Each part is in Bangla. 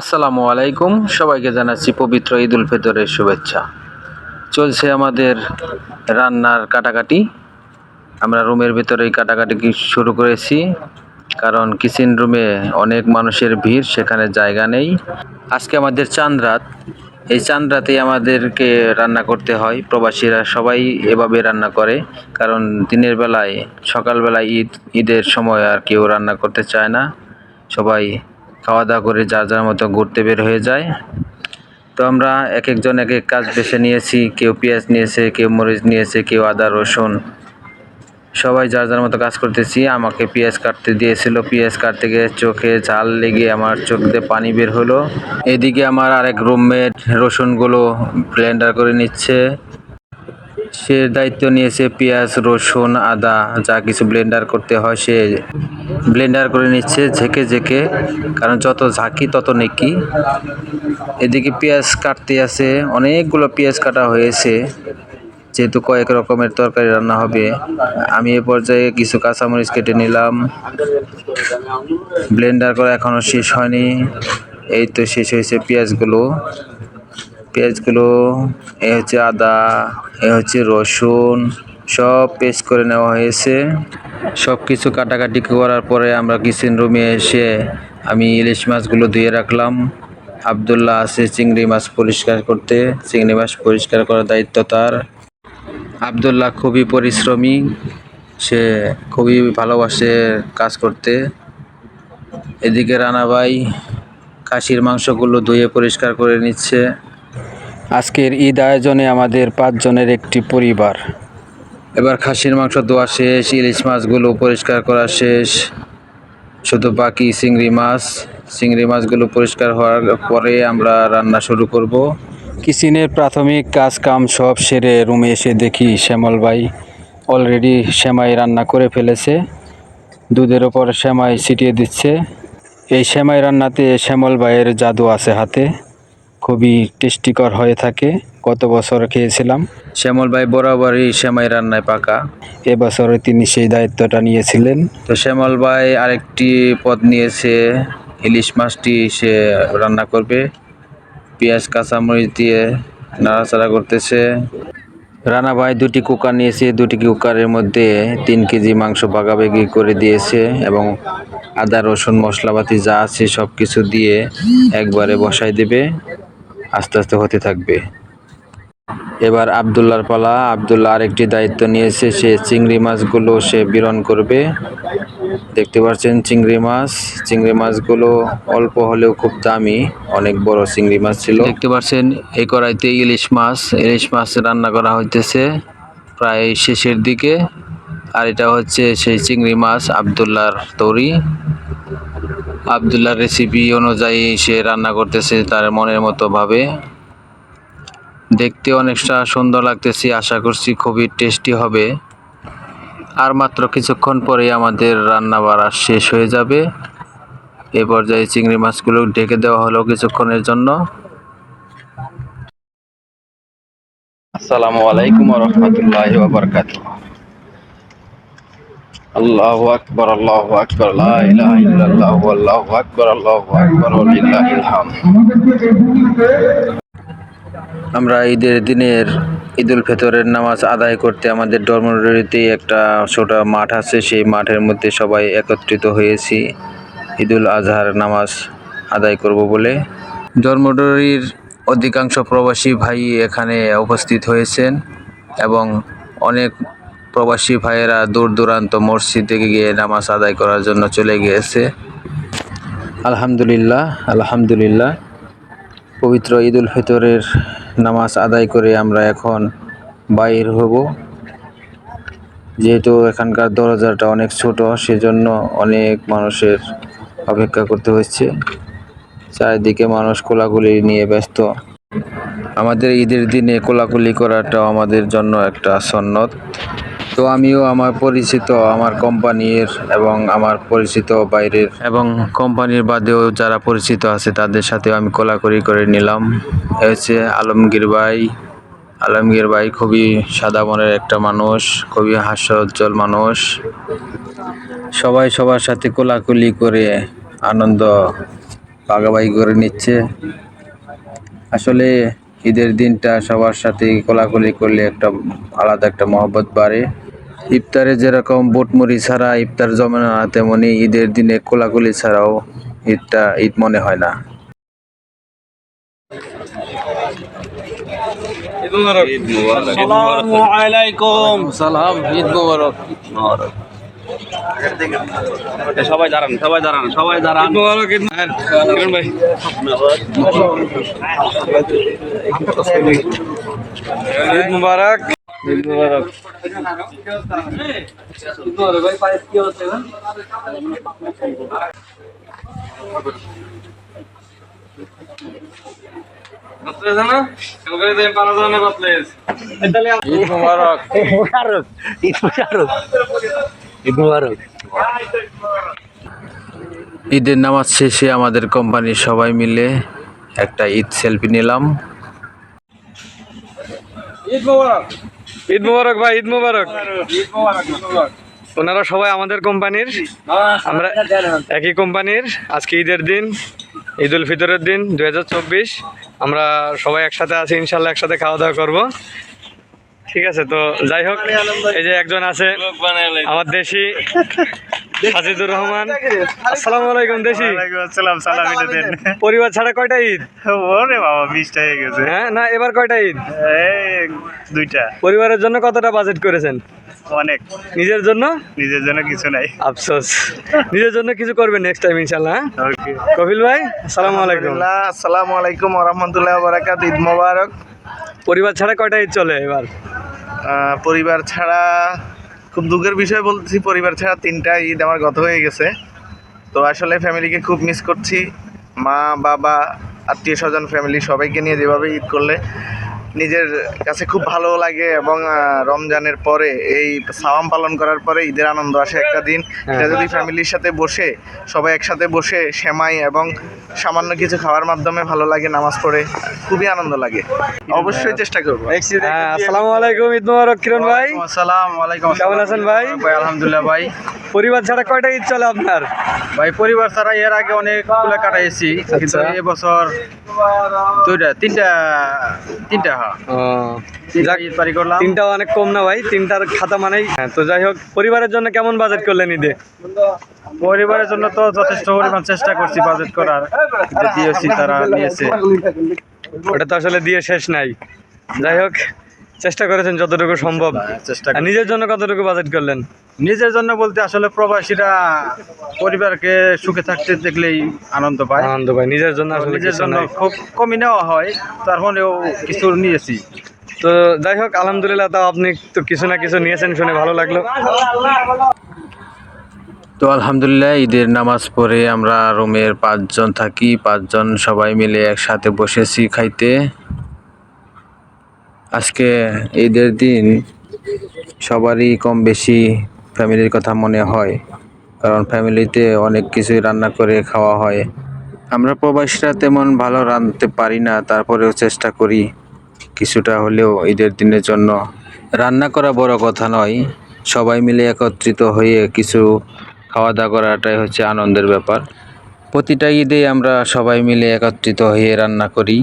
আসসালামু আলাইকুম। সবাইকে জানাচ্ছি পবিত্র ঈদ উল ফিতরের শুভেচ্ছা। চলছে আমাদের রান্নার কাটাকাটি। আমরা রুমের ভিতরেই কাটাকাটি শুরু করেছি, কারণ কিচেন রুমে অনেক মানুষের ভিড়, সেখানে জায়গা নেই। আজকে আমাদের চাঁদ রাত। এই চাঁদ আমাদেরকে রান্না করতে হয়। প্রবাসীরা সবাই এভাবে রান্না করে, কারণ দিনের বেলায়, সকালবেলায় ঈদ, ঈদের সময় আর কেউ রান্না করতে চায় না। সবাই খাওয়া দাওয়া করে যার যার মতো ঘুরতে বের হয়ে যায়। তো আমরা এক একজন এক এক কাজ বেছে নিয়েছি, কেউ পেঁয়াজ নিয়েছে, কেউ মরিচ নিয়েছে, কেউ আদা, রসুন। সবাই যার যার মতো কাজ করতেছি। আমাকে পেঁয়াজ কাটতে দিয়েছিল। পেঁয়াজ কাটতে গিয়ে চোখে ঝাল লেগে আমার চোখ দিয়ে পানি বের হলো। এদিকে আমার আরেক রুমমেট রসুনগুলো ব্লেন্ডার করে নিচ্ছে। সে দায়িত্ব নিয়েছে পেঁয়াজ, রসুন, আদা যা কিছু ব্লেন্ডার করতে হয় সে ব্লেন্ডার করে নিচ্ছে ঝেঁকে ঝেঁকে। কারণ যত ঝাঁকি, তত নেকি। এদিকে পেঁয়াজ কাটতে আছে অনেকগুলো পেঁয়াজ কাটা হয়েছে। যেহেতু কয়েক রকমের তরকারি রান্না হবে, আমি এ পর্যায়ে কিছু কাঁচামরিচ কেটে নিলাম। ব্লেন্ডার করা এখনও শেষ হয়নি। এই তো শেষ হয়েছে পেঁয়াজগুলো। পেঁয়াজগুলো, এ হচ্ছে আদা, এ হচ্ছে রসুন, সব পেস্ট করে নেওয়া হয়েছে। সব কিছু কাটাকাটি করার পরে আমরা কিচেন রুমে এসে আমি ইলিশ মাছগুলো ধুয়ে রাখলাম। আবদুল্লাহ আছে চিংড়ি মাছ পরিষ্কার করতে। চিংড়ি মাছ পরিষ্কার করার দায়িত্ব তার। আবদুল্লাহ খুবই পরিশ্রমী। সে খুবই ভালোবাসে কাজ করতে। এদিকে রানাভাই খাসির মাংসগুলো ধুয়ে পরিষ্কার করে নিচ্ছে। আজকের ঈদ আয়োজনে আমাদের পাঁচজনের একটি পরিবার। এবার খাসির মাংস ধোয়া শেষ ইলিশ মাছগুলো পরিষ্কার করা শেষ। শুধু বাকি চিংড়ি মাছ চিংড়ি মাছগুলো পরিষ্কার হওয়ার পরে আমরা রান্না শুরু করব। কিচেনের প্রাথমিক কাজ কাম সব সেরে রুমে এসে দেখি শ্যামল ভাই অলরেডি সেমাই রান্না করে ফেলেছে। দুধের ওপর সেমাই ছিটিয়ে দিচ্ছে। এই সেমাই রান্নাতে শ্যামল ভাইয়ের জাদু আছে হাতে। খুবই টেস্টিকর হয়ে থাকে। গত বছর খেয়েছিলাম? শ্যামল ভাই বরাবরই সেমাই রান্নায় পাকা। এবছরে তিনি সেই দায়িত্বটা নিয়েছিলেন। তো শ্যামল ভাই আরেকটি পদ নিয়েছে ইলিশ মাছটি সে রান্না করবে। পেঁয়াজ কাঁচামরিচ দিয়ে নাড়াচাড়া করতেছে। রানা ভাই দুটি কুকার নিয়েছে দুটি কুকারের মধ্যে তিন কেজি মাংস ভাগাভাগি করে দিয়েছে এবং আদা রসুন মশলাপাতি যা আছে সব কিছু দিয়ে একবারে বসাই দেবে। আস্তে আস্তে হতে থাকবে। এবার আবদুল্লার পালা। আবদুল্লাহ আরেকটি দায়িত্ব নিয়েছে, সে চিংড়ি মাছগুলো সে বিরণ করবে। দেখতে পাচ্ছেন চিংড়ি মাছ। চিংড়ি মাছগুলো অল্প হলেও খুব দামি, অনেক বড় চিংড়ি মাছ ছিল। দেখতে পাচ্ছেন, এই কড়াইতে ইলিশ মাছ। ইলিশ মাছ রান্না করা হইতেছে প্রায় শেষের দিকে। আর এটা হচ্ছে সেই চিংড়ি মাছ আবদুল্লার তৈরি। আবদুল্লার রেসিপি অনুযায়ী সে রান্না করতেছে তার মনের মতো ভাবে। দেখতে অনেকটা সুন্দর লাগতেছে, আশা করছি খুবই টেস্টি হবে। আর মাত্র কিছুক্ষণ পরেই আমাদের রান্না বাড়া শেষ হয়ে যাবে। এ পর্যায়ে চিংড়ি মাছগুলো ঢেকে দেওয়া হলো কিছুক্ষণের জন্য। আসসালামু আলাইকুম রহমতুল্লাহ আল্লাহু আকবার আল্লাহু আকবার, লা ইলাহা ইল্লাল্লাহ, আল্লাহু আকবার আল্লাহু আকবার ওয়ালিল্লাহিল হামদ আমরা ঈদের দিনের ঈদুল ফিতরের নামাজ আদায় করতে আমাদের ডরমরিতেই একটা ছোট মাঠ আছে, সেই মাঠের মধ্যে সবাই একত্রিত হয়েছি। ঈদুল আজহার নামাজ আদায় করব বলে। ডরমডরির অধিকাংশ প্রবাসী ভাই এখানে উপস্থিত হয়েছেন এবং অনেক প্রবাসী ভাইয়েরা দূর দূরান্ত মসজিদে গিয়ে নামাজ আদায় করার জন্য চলে গিয়েছে। আলহামদুলিল্লাহ আলহামদুলিল্লাহ। পবিত্র ঈদুল ফিতরের নামাজ আদায় করে আমরা এখন বাইর হব। যেহেতু এখানকার দরজাটা অনেক ছোট, সেজন্য অনেক মানুষের অপেক্ষা করতে হচ্ছে। চারিদিকে মানুষ কোলাকুলি নিয়ে ব্যস্ত। আমাদের ঈদের দিনে কোলাকুলি করাটাও আমাদের জন্য একটা সন্ন্যত। তো আমিও আমার পরিচিত আমার কোম্পানির এবং আমার পরিচিত বাইরের এবং কোম্পানির বাদেও যারা পরিচিত আছে তাদের সাথেও আমি কোলাকুলি করে নিলাম। এ হচ্ছে আলমগীর ভাই। আলমগীর ভাই খুবই সাদা মনের একটা মানুষ, খুবই হাস্যোজ্জ্বল মানুষ। সবাই সবার সাথে কোলাকুলি করে আনন্দ ভাগাভাগি করে নিচ্ছে। আসলে ঈদের দিনটা সবার সাথে কোলাকুলি করলে একটা আলাদা একটা মহব্বত বাড়ে। ইফতারে যেরকম বুটমুড়ি ছাড়া ইফতার জমে না তেমনি ঈদের দিনে কোলাকুলি ছাড়াও ঈদটা ঈদ মনে হয় না। আসসালামু আলাইকুম। সালাম। ঈদ মোবারক। সবাই দাঁড়ান সবাই দাঁড়ান সবাই দাঁড়ান। ভাই। ঈদ মুবারক। ঈদের নামাজ শেষে আমাদের কোম্পানির সবাই মিলে একটা ঈদ সেলফি নিলাম। ঈদ মুবারক। ঈদ মুবারক ভাই ঈদ মুবারক। ওনারা সবাই আমাদের কোম্পানির। আমরা একই কোম্পানির। আজকে ঈদের দিন ঈদ উল ফিতরের দিন দুই হাজার চব্বিশ। আমরা সবাই একসাথে আছি ইনশাল্লাহ একসাথে খাওয়া দাওয়া করব। ঠিক আছে তো যাই হোক এই যে একজন আছে আমার দেশি। সাজিদুর রহমান আসসালামু আলাইকুম দেশি। আসসালাম সালাম এটা দেন। পরিবার ছাড়া কয়টা ঈদ? ওরে বাবা বিশটা হয়ে গেছে। হ্যাঁ না এবার কয়টা ঈদ? এই দুইটা। পরিবারের জন্য কতটা বাজেট করেছেন? অনেক। নিজের জন্য? নিজের জন্য কিছু নাই। আফসোস। নিজের জন্য কিছু করবেন নেক্সট টাইম ইনশাল্লাহ হ্যাঁ? ওকে কপিল ভাই আসসালামু আলাইকুম। আসসালামু আলাইকুম রহমতুল্লাহ বারাকাত ঈদ মোবারক। পরিবার ছাড়া কয়টা ঈদ চলে এবার? পরিবার ছাড়া খুব দুঃখের বিষয় বলছি পরিবার ছাড়া তিনটা ঈদ আমার গত হয়ে গেছে। তো আসলে ফ্যামিলিকে খুব মিস করছি। মা, বাবা আত্মীয় স্বজন ফ্যামিলি সবাইকে নিয়ে যেভাবে ঈদ করলে নিজের কাছে খুব ভালো লাগে এবং রমজানের পরে এই সাওয়াম পালন করার পরে ঈদের আনন্দ আসে একটা দিন। এটা যদি ফ্যামিলির সাথে বসে সবাই একসাথে বসে সেমাই এবং সামান্য কিছু খাওয়ার মাধ্যমে ভালো লাগে নামাজ পড়ে খুবই আনন্দ লাগে। অবশ্যই চেষ্টা করব। হ্যাঁ আসসালামু আলাইকুম ঈদ মুবারক কিরণ ভাই। আসসালাম ওয়ালাইকুম কেমন আছেন ভাই? ভাই আলহামদুলিল্লাহ ভাই। পরিবার ছাড়া কয়টা ঈদ চলে আপনার? ভাই পরিবার ছাড়া এর আগে অনেকগুলো কাটাইছি কিন্তু আচ্ছা। এবছর দুইটা তিনটা তিনটা হ্যাঁ তিনটা তিনটাও অনেক কম না ভাই তিনটার খাতা মানেই হ্যাঁ তো যাই হোক পরিবারের জন্য কেমন বাজেট করলেন ঈদে? পরিবারের জন্য তো যথেষ্ট পরিমাণ চেষ্টা করছি বাজেট করার দিয়েছি তারা নিয়েছে। ওটা তো আসলে দিয়ে শেষ নাই। যাই হোক চেষ্টা করেছেন যতটুকু সম্ভব। চেষ্টা নিজের জন্য কতটুকু বাজেট করলেন? নিজের জন্য বলতে আসলে প্রবাসীরা পরিবারকে সুখে থাকতে দেখলেই আনন্দ পায়। আনন্দ পায়। নিজের জন্য আসলে নিজের জন্য খুব কমই নেওয়া হয় তারপরেও কিছু নিয়েছি। তো যাই হোক আলহামদুলিল্লাহ তাও আপনি তো কিছু না কিছু নিয়েছেন শুনে ভালো লাগল। তো আলহামদুলিল্লাহ ঈদের নামাজ পড়ে আমরা রুমের পাঁচজন থাকি পাঁচজন সবাই মিলে একসাথে বসেছি খাইতে। আজকে ঈদের দিন সবারই কম বেশি ফ্যামিলির কথা মনে হয়, কারণ ফ্যামিলিতে অনেক কিছুই রান্না করে খাওয়া হয়। আমরা প্রবাসীরা তেমন ভালো রাঁধতে পারি না, তারপরেও চেষ্টা করি কিছুটা হলেও ঈদের দিনের জন্য। রান্না করা বড় কথা নয়, সবাই মিলে একত্রিত হয়ে কিছু খাওয়া দাওয়া করাটাই হচ্ছে আনন্দের ব্যাপার। প্রতিটা ঈদে আমরা সবাই মিলে একত্রিত হয়ে রান্না করি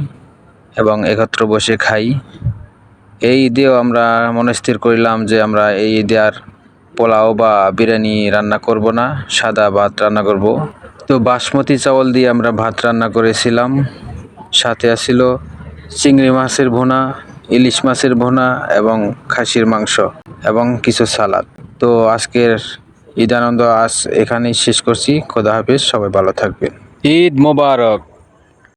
এবং একত্র বসে খাই। এই ঈদেও আমরা মনস্থির করিলাম যে আমরা এই ঈদে আর পোলাও বা বিরিয়ানি রান্না করব না, সাদা ভাত রান্না করব। তো বাসমতি চাউল দিয়ে আমরা ভাত রান্না করেছিলাম। সাথে আসছিল চিংড়ি মাছের ভোনা, ইলিশ মাছের ভুনা এবং খাসির মাংস এবং কিছু সালাদ। তো আজকের ঈদ আনন্দ আজ এখানেই শেষ করছি। খোদা হাফিজ, সবাই ভালো থাকবেন। ঈদ মোবারক।